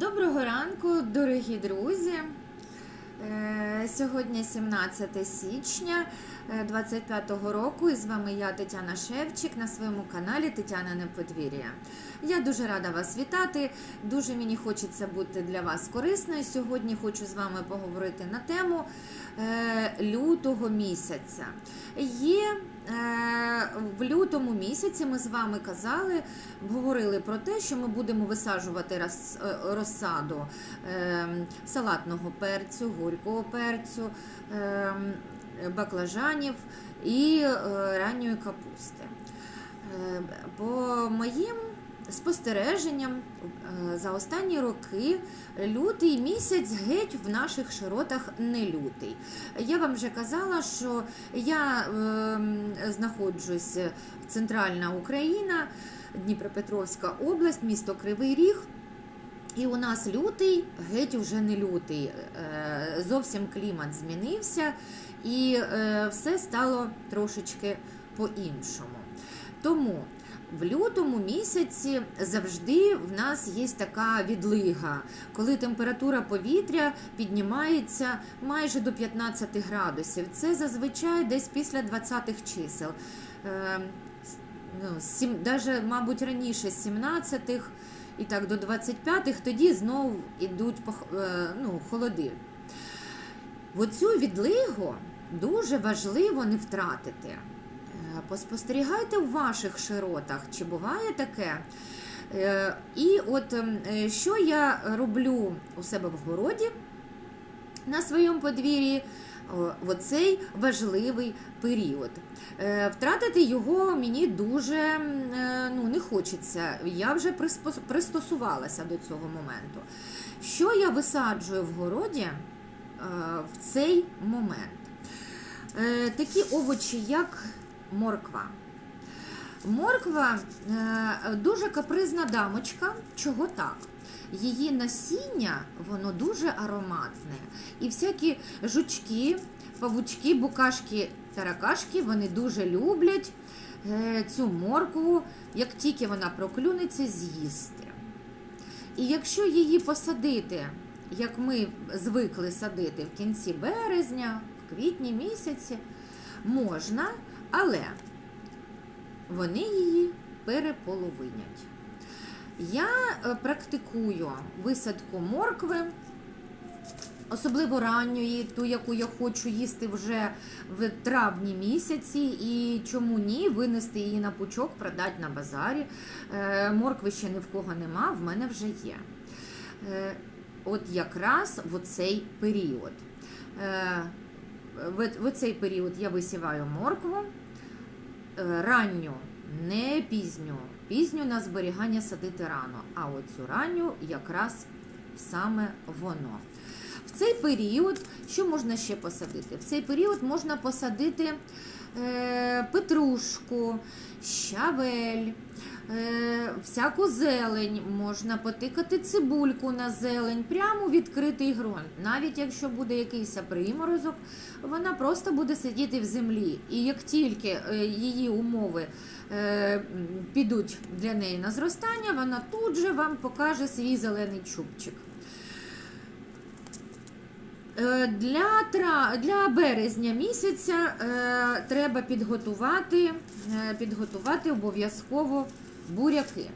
Доброго ранку, дорогі друзі. Е, Сьогодні 17 січня 25-го року, і з вами я, Тетяна Шевчик, на своєму каналі Тетяна Неподвір'я. Я дуже рада вас вітати. Дуже мені хочеться бути для вас корисною. Сьогодні хочу з вами поговорити на тему е, лютого місяця. Є е, в лютому місяці ми з вами казали, говорили про те, що ми будемо висаджувати е, розсаду е, салатного перцю, горького перцю, е, баклажанів і е, ранньої капусти. Е, По моїм спостереженням е, за останні роки лютий місяць геть в наших широтах не лютий. Я вам вже казала, що я е, знаходжусь центральна Україна, Дніпропетровська область, місто Кривий Ріг. І у нас лютий геть уже не лютий. Е, Зовсім клімат змінився, і е, все стало трошечки по-іншому. Тому в лютому місяці завжди в нас є така відлига, коли температура повітря піднімається майже до 15 градусів. Це зазвичай десь після 20-х чисел. Е, ну, сім, даже, мабуть, раніше 17-х і так до 25-х, тоді знову йдуть е, ну, холоди. Оцю відлигу дуже важливо не втратити. Е, Поспостерігайте в ваших широтах, чи буває таке. Е, І от ем, е, що я роблю у себе в городі на своєму подвір'ї в оцей важливий період. Втратити його мені дуже ну, не хочеться. Я вже пристосувалася до цього моменту. Що я висаджую в городі в цей момент? Такі овочі, як морква. Морква е, дуже капризна дамочка. Чого так? Її насіння воно дуже ароматне. І всякі жучки, павучки, букашки, таракашки вони дуже люблять е, цю моркву, як тільки вона проклюнеться, з'їсти. І якщо її посадити, як ми звикли садити в кінці березня, в квітні місяці, можна, але вони її переполовинять. Я е, практикую висадку моркви, особливо ранньої, ту, яку я хочу їсти вже в травні місяці, і чому ні, винести її на пучок, продати на базарі. Е, Моркви ще ні в кого нема, в мене вже є. Е, От якраз в оцей період. В цей період я висіваю моркву ранню, не пізню. Пізню на зберігання садити рано, а оцю ранню якраз саме воно. В цей період, що можна ще посадити? В цей період можна посадити е, петрушку, щавель, е, всяку зелень, можна потикати цибульку на зелень, прямо відкритий ґрунт. Навіть якщо буде якийсь приморозок, вона просто буде сидіти в землі. І як тільки е, її умови е, підуть для неї на зростання, вона тут же вам покаже свій зелений чубчик. Е, Для, для березня місяця е, треба підготувати, е, підготувати обов'язково буряки.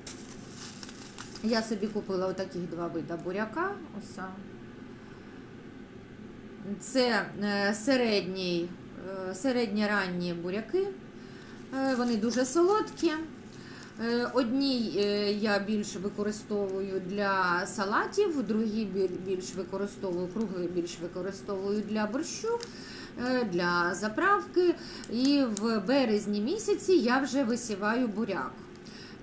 Я собі купила отаких два вида буряка. Ось. Це е, середній, е, середньоранні буряки. Е, Вони дуже солодкі. Одні я більш використовую для салатів, другі більш використовую, круги більш використовую для борщу, для заправки. І в березні місяці я вже висіваю буряк,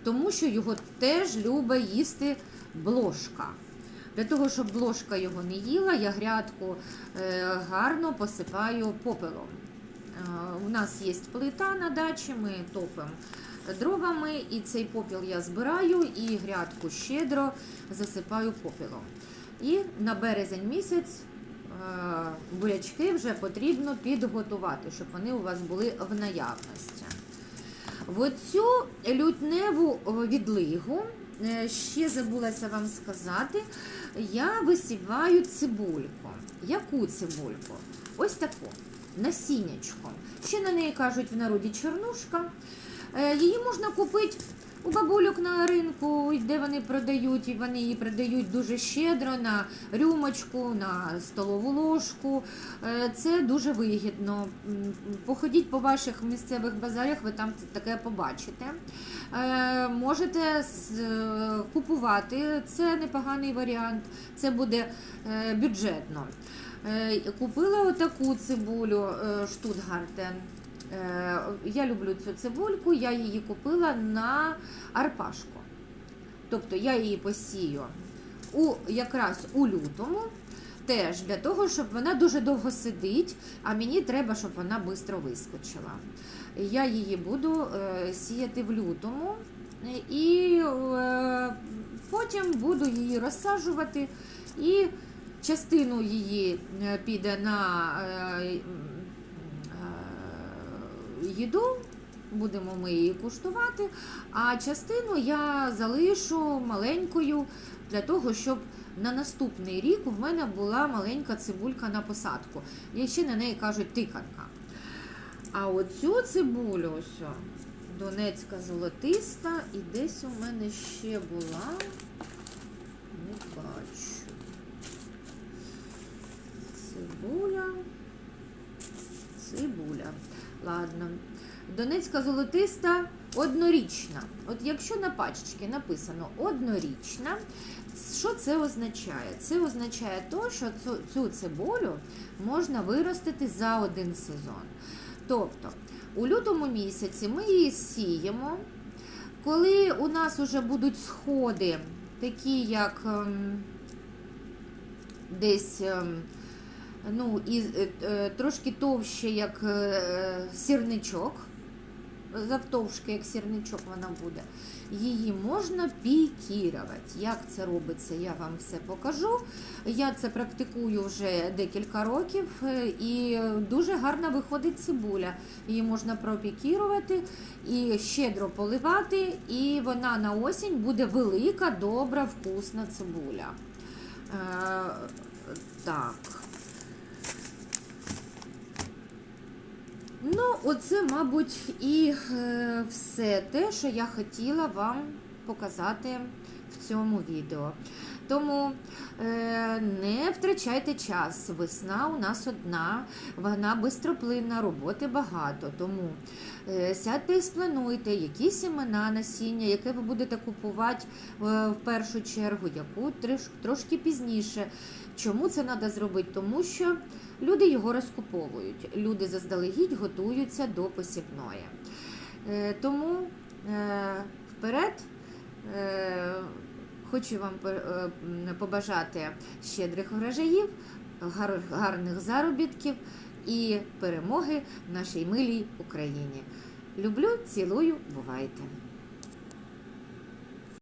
тому що його теж любить їсти блошка. Для того, щоб блошка його не їла, я грядку е, гарно посипаю попелом. Е, У нас є плита на дачі, ми топимо дровами, і цей попіл я збираю і грядку щедро засипаю попелом. І на березень місяць е, бурячки вже потрібно підготувати, щоб вони у вас були в наявності. В оцю лютневу відлигу е, ще забулася вам сказати, я висіваю цибульку. Яку цибульку? Ось таку, насіннячку. Ще на неї кажуть в народі чорнушка. Е, Її можна купити у бабульок на ринку, де вони продають, і вони її продають дуже щедро на рюмочку, на столову ложку. Е, Це дуже вигідно. Походіть по ваших місцевих базарях, ви там таке побачите. Е, Можете е, купувати, це непоганий варіант, це буде бюджетно. Купила отаку цибулю Штутгартен. Е, Я люблю цю цибульку, я її купила на арпашку. Тобто я її посію у, якраз у лютому, теж для того, щоб вона дуже довго сидить, а мені треба, щоб вона швидко вискочила. Я її буду е, сіяти в лютому і е, потім буду її розсаджувати і частину її піде на їду. Будемо ми її куштувати, а частину я залишу маленькою для того, щоб на наступний рік в мене була маленька цибулька на посадку. І ще на неї кажуть тиканка. А оцю цибулю, ось, Донецька золотиста, і десь у мене ще була. Не бачу. Цибуля. Цибуля. Ладно. Донецька золотиста однорічна. От якщо на пачці написано однорічна, що це означає? Це означає то, що цю, цю цибулю можна виростити за один сезон. Тобто, у лютому місяці ми її сіємо. Коли у нас вже будуть сходи, такі як ем, десь ем, ну, і, е, е, трошки товще, як е, сірничок, завтовшки, як сірничок вона буде, її можна пікірувати. Як це робиться, я вам все покажу. Я це практикую вже декілька років і дуже гарно виходить цибуля. Її можна пропікірувати і щедро поливати, і вона на осінь буде велика, добра, вкусна цибуля. Е, так. Ну, оце, мабуть, і е, все те, що я хотіла вам показати в цьому відео. Тому е, не втрачайте час. Весна у нас одна, вона бистроплинна, роботи багато. Тому е, сядьте і сплануйте, які сімена насіння, яке ви будете купувати е, в першу чергу, яку трошки пізніше. Чому це треба зробити? Тому що люди його розкуповують. Люди заздалегідь готуються до посівної. Тому вперед. Хочу вам е, побажати щедрих врожаїв, гар- гарних заробітків і перемоги в нашій милій Україні. Люблю, цілую, бувайте!